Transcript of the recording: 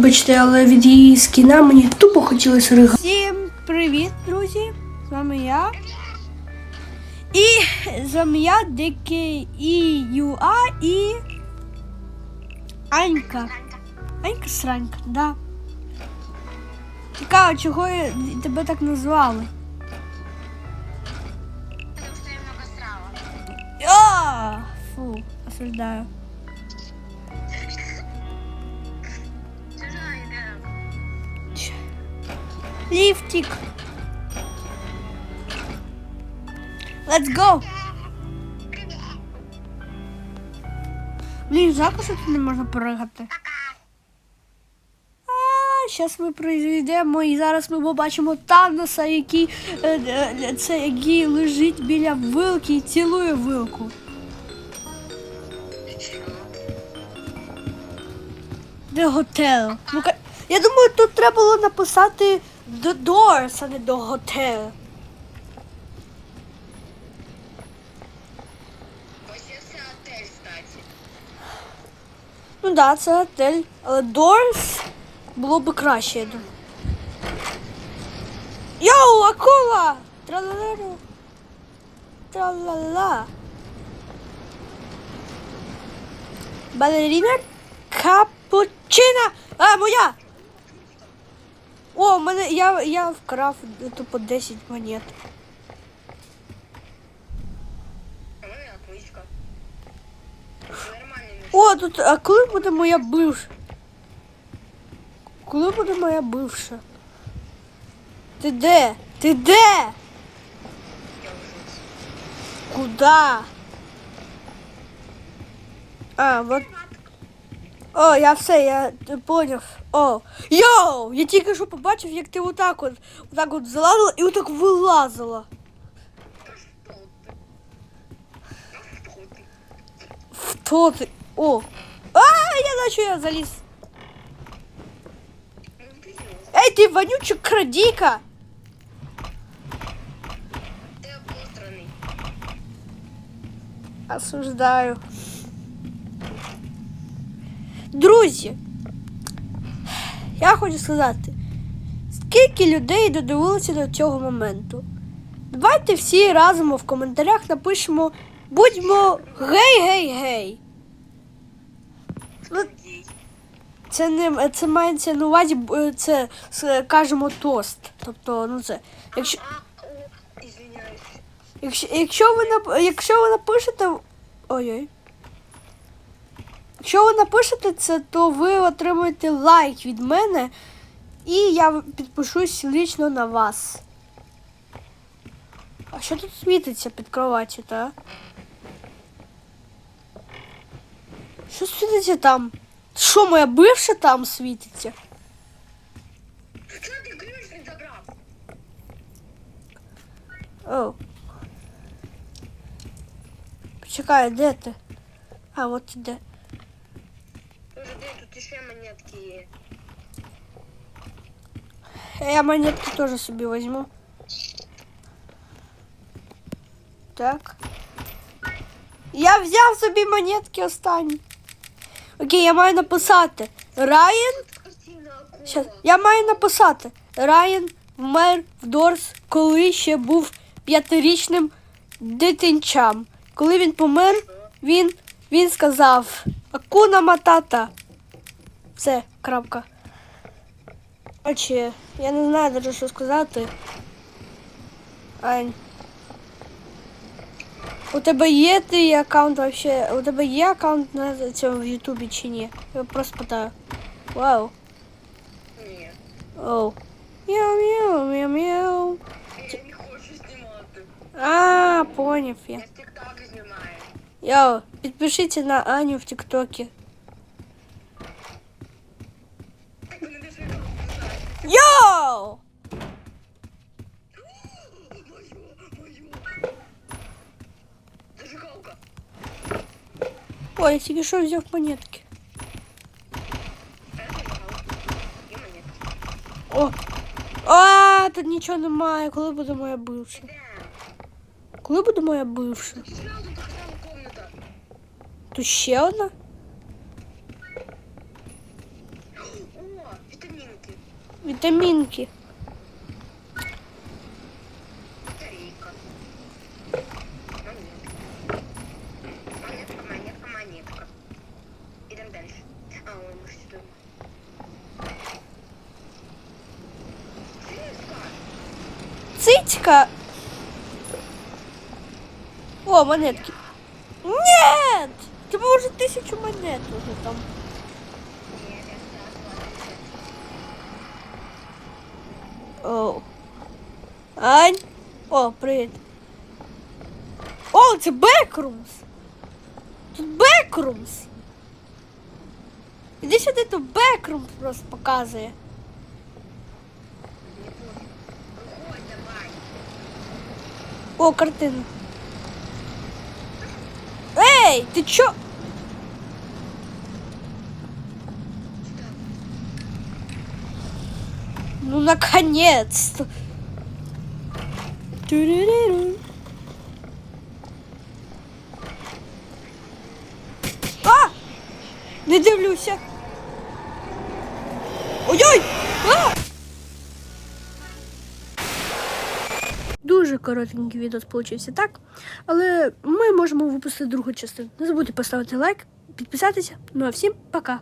Вибачте, але від її скіна мені тупо хотілося ригати. Всім привіт, друзі! З вами я. І з вами я, ДКІЮА і Анька. Анька Сранька, да. Цікаво, чого я- тебе так назвали? Потому что я много срала. Фу, осуждаю. Ліфтик. Let's go. Блін, жалко, тут не можна пригати. А, зараз ми прийдемо і зараз ми побачимо Таноса, який, е, е, це, який лежить біля вилки і цілує вилку. Де готел? Я думаю, тут треба було написати The Doors, а. Ось це отель. Ну да, це готель. Але Doors було б краще, я думаю. Йоу, акула! Тралалеру. Тралала. Балеріна капучина. А, моя! О, мене я, я вкрав тупо 10 монет. О, тут, а коли буде моя бивша? Коли буде моя бивша? Ти де? Ти де? Куда? А, вот. О, я все, я поняв. О, йоу! Я тільки що побачив, як ти отак от, отак от залазила і отак вилазила. Що що? Хто ти? О! А, я наче я заліз. Ей, ти вонючий крадіка! Осуждаю. Друзі, я хочу сказати, скільки людей додивилися до цього моменту. Давайте всі разом в коментарях напишемо будьмо гей-гей-гей. Ну, це не це мається на увазі, б- це, це кажемо тост. Тобто, ну це. Якщо. Якщо, якщо, ви якщо ви напишете. Ой-ой. Якщо ви напишете це, то ви отримаєте лайк від мене, і я підпишусь лично на вас. А що тут світиться під кроваттю, та? Що світиться там? Що, моя бивша там світиться? Чого ти ключ не забрав? О. Почекай, де ти? А, от ти де. Боже, де тут ще монетки є? Я монетки тоже собі возьму. Так. Я взяв собі монетки останні. Окей, я маю написати. Райан. Щас, я маю написати. Райан вмер в Дорс, коли ще був п'ятирічним дитинчам. Коли він помер, він, він сказав Акуна матата. Все, крапка. Очі, я не знаю даже, що сказати. Ань. У тебе є твій аккаунт вообще? У тебе є аккаунт на цьому в Ютубі чи ні? Я просто питаю. Вау. Ні. Оу. Мяу, мяу, мяу, мяу. Я не хочу знімати. А, поняв я. Я з тіктоки знімаю. Йоу, підпишіться на Аню в ТикТоке. Ой, я тільки що взяв монетки. О! А, тут нічого немає. Коли буде моя бивша? Коли буде моя бивша? Тут ще одна? О, Вітамінки. Батарейка. А. Цицька. О, монетки. Нет! Тебе уже тисячу монет уже там. О. Ань. О, привіт. О, це Бекрумс. Тут Бекрумс. Іди сюди, тут Бекрумс просто показує. О, картина. Ей, ти чо? Ну, наконец-то. А! Не дивлюся. Ой-ой! Дуже коротенький відео получився, так? Але ми можемо випустити другу частину. Не забудьте поставити лайк, підписатися. Ну а всім пока!